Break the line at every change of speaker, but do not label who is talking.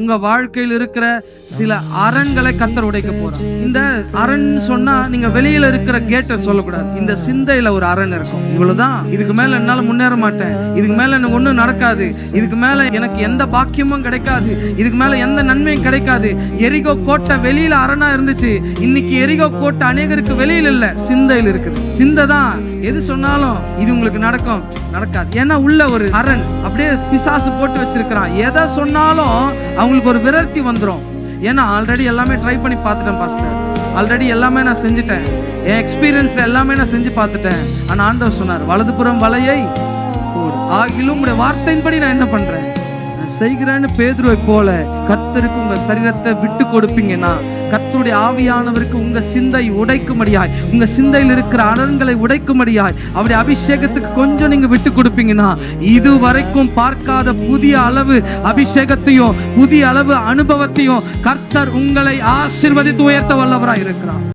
உங்க வாழ்க்கையில் இருக்கிற சில அரண்களை கத்தர் உடைக்க போறார். இந்த அரண் சொன்னா நீங்க வெளியில இருக்கிற கேட்டை சொல்லக்கூடாது. இந்த சிந்தையில ஒரு அரண் இருக்கும். இவ்வளவுதான். இதுக்கு மேல என்னால முன்னேற மாட்டேன். இதுக்கு மேல எனக்கு ஒண்ணும் நடக்காது. இதுக்கு மேல எனக்கு எந்த பாக்கியமும் கிடைக்காது. இதுக்கு மேல எந்த நன்மையும் கிடைக்காது. எரிகோ கோட்டை வெளியில அரணா இருந்துச்சு. இன்னைக்கு எரிகோ கோட்டை அநேகருக்கு வெளியில இல்ல சிந்தையில் இருக்குது. சிந்தை தான். எது சொன்னாலும் இது உங்களுக்கு நடக்கும். நடக்காது. ஏன்னா உள்ள ஒரு அரண் அப்படியே பிசாசு போட்டு வச்சிருக்கிறான். எதை சொன்னாலும் அவங்களுக்கு ஒரு விரக்தி வந்துடும் ஏன்னா ஆல்ரெடி எல்லாமே ட்ரை பண்ணி பார்த்துட்டேன் பாஸ்டர் ஆல்ரெடி எல்லாமே நான் செஞ்சுட்டேன். என் எக்ஸ்பீரியன்ஸில் எல்லாமே நான் செஞ்சு பார்த்துட்டேன். ஆனால் ஆண்டவர் சொன்னார் வலதுபுறம் வலையை ஆகிலும் உடைய வார்த்தையின்படி நான் என்ன பண்ணுறேன் செய்கிறேன்னு பேதுருவை போல கர்த்தருக்கு உங்க சரீரத்தை விட்டு கொடுப்பீங்கன்னா கர்த்தருடைய ஆவியானவருக்கு உங்க சிந்தை உடைக்கும்படியாய் உங்க சிந்தையில் இருக்கிற அனன்களை உடைக்கும்படியாய் அவருடைய அபிஷேகத்துக்கு கொஞ்சம் நீங்க விட்டு கொடுப்பீங்கன்னா இது வரைக்கும் பார்க்காத புதிய அளவு அபிஷேகத்தையும் புதிய அளவு அனுபவத்தையும் கர்த்தர் உங்களை ஆசிர்வதித்து உயர்த்த வல்லவராய் இருக்கிறார்